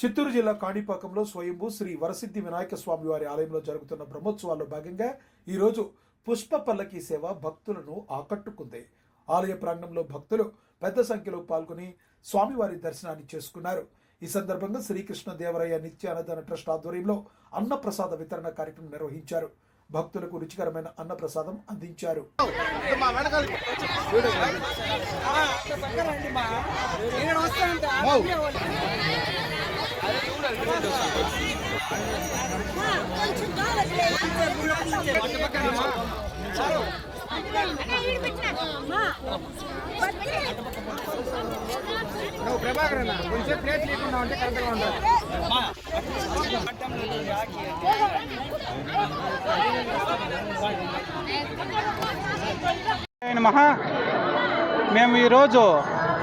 చిత్తూరు జిల్లా కాణిపాకంలో స్వయంభూ శ్రీ వరసిద్ధి వినాయక స్వామి వారి ఆలయంలో జరుగుతున్న బ్రహ్మోత్సవాల్లో భాగంగా ఈరోజు పుష్ప పల్లకి సేవ భక్తులను ఆకట్టుకుంది. ఆలయ ప్రాంగణంలో భక్తులు పెద్ద సంఖ్యలో పాల్గొని స్వామివారి దర్శనాన్ని చేసుకున్నారు. ఈ సందర్భంగా శ్రీకృష్ణ దేవరాయ నిత్య అన్నదాన ట్రస్ట్ ఆధ్వర్యంలో అన్నప్రసాద వితరణ కార్యక్రమం నిర్వహించారు. భక్తులకు రుచికరమైన అన్నప్రసాదం అందించారు. నువ్వు ప్రభాకర్ అన్న కొంచెం ప్లేట్ లేకుండా ఉంటే కరెక్ట్గా ఉంటుంది మహా మేము ఈరోజు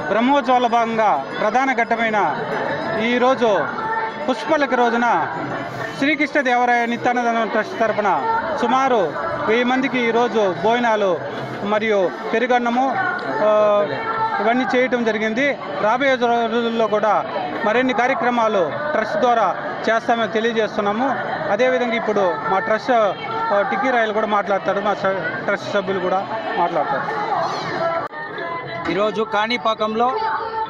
బ్రహ్మోత్సవాల భాగంగా ప్రధాన ఘట్టమైన ఈరోజు పుష్పలకి రోజున శ్రీకృష్ణ దేవరాయ నిత్యానంద ట్రస్ట్ తరపున సుమారు వెయ్యి మందికి ఈరోజు భోజనాలు మరియు పెరుగన్నము ఇవన్నీ చేయటం జరిగింది. రాబోయే రోజుల్లో కూడా మరిన్ని కార్యక్రమాలు ట్రస్ట్ ద్వారా చేస్తామని తెలియజేస్తున్నాము. అదేవిధంగా ఇప్పుడు మా ట్రస్ట్ టిక్కీ రాయలు కూడా మాట్లాడతారు మా ట్రస్ట్ సభ్యులు కూడా మాట్లాడతారు. ఈరోజు కాణిపాకంలో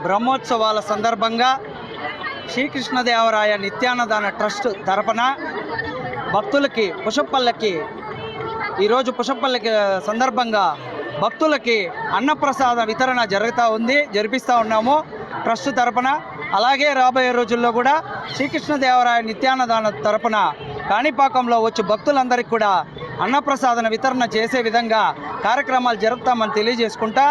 బ్రహ్మోత్సవాల సందర్భంగా శ్రీకృష్ణదేవరాయ నిత్యాన్నదాన ట్రస్ట్ తరపున భక్తులకి పుషపల్లకి ఈరోజు పుషపల్లకి సందర్భంగా భక్తులకి అన్నప్రసాద వితరణ జరుగుతూ ఉంది జరిపిస్తూ ఉన్నాము ట్రస్ట్ తరపున. అలాగే రాబోయే రోజుల్లో కూడా శ్రీకృష్ణదేవరాయ నిత్యాన్నదాన తరపున కాణిపాకంలో వచ్చి భక్తులందరికీ కూడా అన్నప్రసాదన వితరణ చేసే విధంగా కార్యక్రమాలు జరుపుతామని తెలియజేసుకుంటా.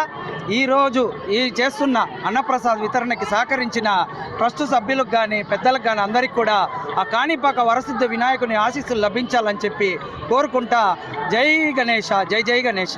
ఈరోజు ఈ చేస్తున్న అన్నప్రసాద్ వితరణకి సహకరించిన ట్రస్ట్ సభ్యులకు కానీ పెద్దలకు కానీ అందరికీ కూడా ఆ కాణిపాక వరసిద్ధ వినాయకుని ఆశీస్సులు లభించాలని చెప్పి కోరుకుంటా. జై గణేష జై జై గణేష